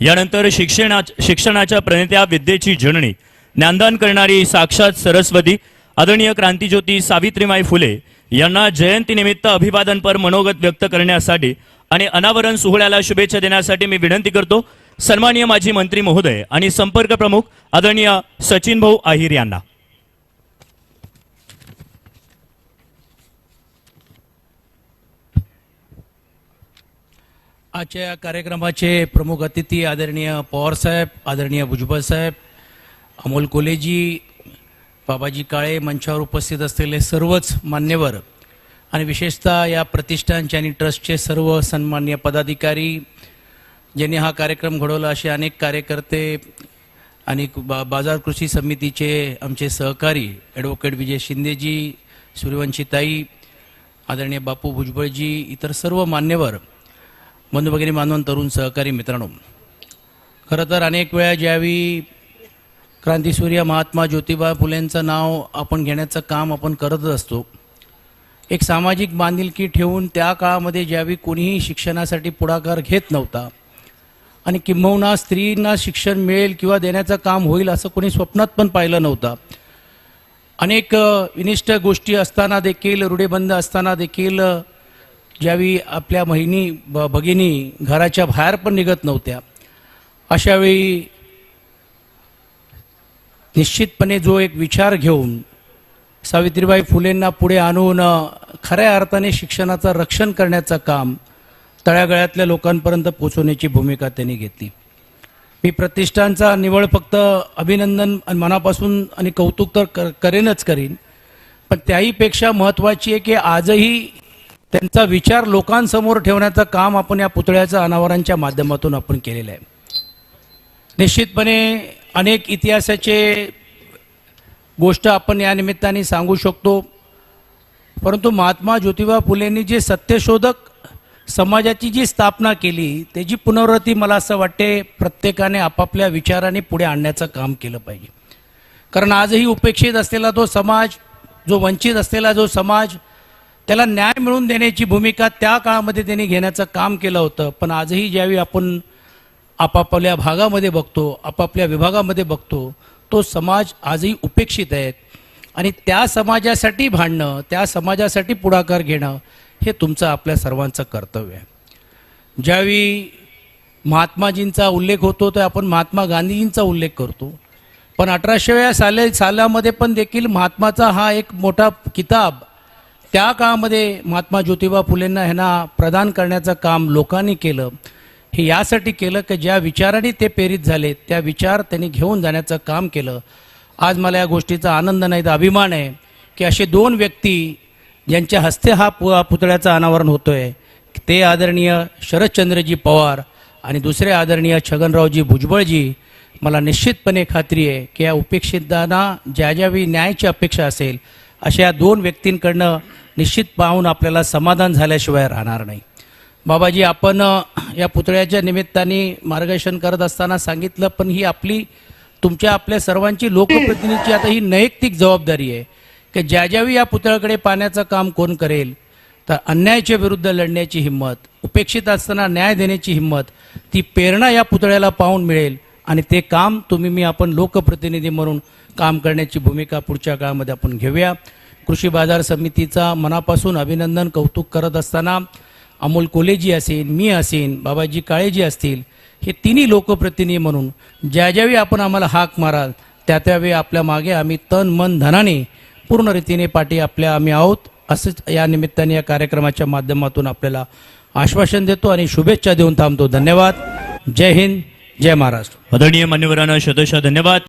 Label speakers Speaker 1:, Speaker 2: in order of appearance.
Speaker 1: यानंतर शिक्षणा शिक्षणाच्या प्रणेत्या विद्येची जननी ज्ञानदान करणारी साक्षात सरस्वती आदरणीय क्रांतीज्योती सावित्रीमाई फुले यांना जयंतीनिमित्त अभिवादनपर मनोगत व्यक्त करण्यासाठी आणि अनावरण सोहळ्याला शुभेच्छा देण्यासाठी मी विनंती करतो. सन्माननीय माजी मंत्री महोदय आणि संपर्क प्रमुख आदरणीय सचिन भाऊ आहिर यांना.
Speaker 2: आजच्या या कार्यक्रमाचे प्रमुख अतिथी आदरणीय पवारसाहेब आदरणीय भुजबळ साहेब अमोल कोलेजी बाबाजी काळे मंचावर उपस्थित असलेले सर्वच मान्यवर आणि विशेषतः या प्रतिष्ठानचे आणि ट्रस्टचे सर्व सन्मान्य पदाधिकारी ज्यांनी हा कार्यक्रम घडवला असे अनेक कार्यकर्ते आणि बा बाजार कृषी समितीचे आमचे सहकारी ॲडव्होकेट विजय शिंदेजी सूर्यवंशीताई आदरणीय बापू भुजबळजी इतर सर्व मान्यवर बंधू भगिनी तरुण सहकारी मित्रांनो खरं तर अनेक वेळा ज्यावेळी क्रांतीसूर्य महात्मा ज्योतिबा फुलेंचं नाव आपण घेण्याचं काम आपण करतच असतो एक सामाजिक बांधिलकी ठेवून त्या काळामध्ये ज्यावेळी कोणीही शिक्षणासाठी पुढाकार घेत नव्हता आणि किंबहुना स्त्रींना शिक्षण मिळेल किंवा देण्याचं काम होईल असं कोणी स्वप्नात पण पाहिलं नव्हतं. अनेक विनिष्ट गोष्टी असताना देखील रूढेबंद असताना देखील ज्यावेळी आपल्या महिनी ब भगिनी घराच्या बाहेर पण निघत नव्हत्या अशावेळी निश्चितपणे जो एक विचार घेऊन सावित्रीबाई फुलेंना पुढे आणून खऱ्या अर्थाने शिक्षणाचं रक्षण करण्याचं काम तळ्यागळ्यातल्या लोकांपर्यंत पोहोचवण्याची भूमिका त्यांनी घेतली. मी प्रतिष्ठानचा निवड फक्त अभिनंदन मनापासून आणि कौतुक तर कर- करेनच करीन पण त्याहीपेक्षा महत्त्वाची आहे की आजही त्यांचा विचार लोकांसमोर ठेवण्याचं काम आपण या पुतळ्याच्या अनावरांच्या माध्यमातून आपण केलेलं आहे. निश्चितपणे अनेक इतिहासाचे गोष्ट आपण या निमित्ताने सांगू शकतो. परंतु महात्मा ज्योतिबा फुलेंनी जे सत्यशोधक समाजाची जी स्थापना केली त्याची पुनरावृत्ती मला असं वाटते प्रत्येकाने आपापल्या विचाराने पुढे आणण्याचं काम केलं पाहिजे. कारण आजही उपेक्षित असलेला तो समाज जो वंचित असलेला जो समाज त्याला न्याय मिळवून देण्याची भूमिका त्या काळामध्ये त्यांनी घेण्याचं काम केलं होतं. पण आजही ज्यावेळी आपण आपापल्या भागामध्ये बघतो आपापल्या विभागामध्ये बघतो तो समाज आजही उपेक्षित आहेत आणि त्या समाजासाठी भांडणं त्या समाजासाठी पुढाकार घेणं हे तुमचं आपल्या सर्वांचं कर्तव्य आहे. ज्यावेळी महात्माजींचा उल्लेख होतो तर आपण महात्मा गांधीजींचा उल्लेख करतो. पण अठराशेव्या साले सालामध्ये पण देखील महात्माचा हा एक मोठा किताब त्या काळामध्ये महात्मा ज्योतिबा फुलेंना ह्यांना प्रदान करण्याचं काम लोकांनी केलं. हे यासाठी केलं की ज्या विचाराने ते प्रेरित झाले त्या विचार त्यांनी घेऊन जाण्याचं काम केलं. आज मला या गोष्टीचा आनंद नाही तर अभिमान आहे की असे दोन व्यक्ती ज्यांच्या हस्ते हा पु पुतळ्याचं अनावरण होतो आहे ते आदरणीय शरदचंद्रजी पवार आणि दुसरे आदरणीय छगनरावजी भुजबळजी मला निश्चितपणे खात्री आहे की या उपेक्षितांना ज्या ज्यावेळी न्यायाची अपेक्षा असेल अशा या दोन व्यक्तींकडनं निश्चित पाहून आपल्याला समाधान झाल्याशिवाय राहणार नाही. बाबाजी आपण या पुतळ्याच्या निमित्ताने मार्गदर्शन करत असताना सांगितलं पण ही आपली तुमच्या आपल्या सर्वांची लोकप्रतिनिधीची आता ही नैतिक जबाबदारी आहे की ज्या ज्यावेळी या पुतळ्याकडे पाण्याचं काम कोण करेल तर अन्यायाच्या विरुद्ध लढण्याची हिंमत उपेक्षित असताना न्याय देण्याची हिंमत ती प्रेरणा या पुतळ्याला पाहून मिळेल आणि ते काम तुम्ही मी आपण लोकप्रतिनिधी म्हणून काम करण्याची भूमिका पुढच्या काळामध्ये आपण घेऊया. कृषी बाजार समितीचा मनापासून अभिनंदन कौतुक करत असताना अमोल कोलेजी असेल मी असेन बाबाजी काळेजी असतील हे तिन्ही लोकप्रतिनिधी म्हणून ज्या ज्यावेळी आपण आम्हाला हाक माराल त्या त्यावेळी आपल्या मागे आम्ही तन मन धनाने पूर्ण रीतीने पाठी आपल्या आम्ही आहोत. असंच या निमित्ताने या कार्यक्रमाच्या माध्यमातून आपल्याला आश्वासन देतो आणि शुभेच्छा देऊन थांबतो. धन्यवाद. जय हिंद. जय महाराष्ट्र.
Speaker 1: आदरणीय मान्यवरांना शतशः धन्यवाद.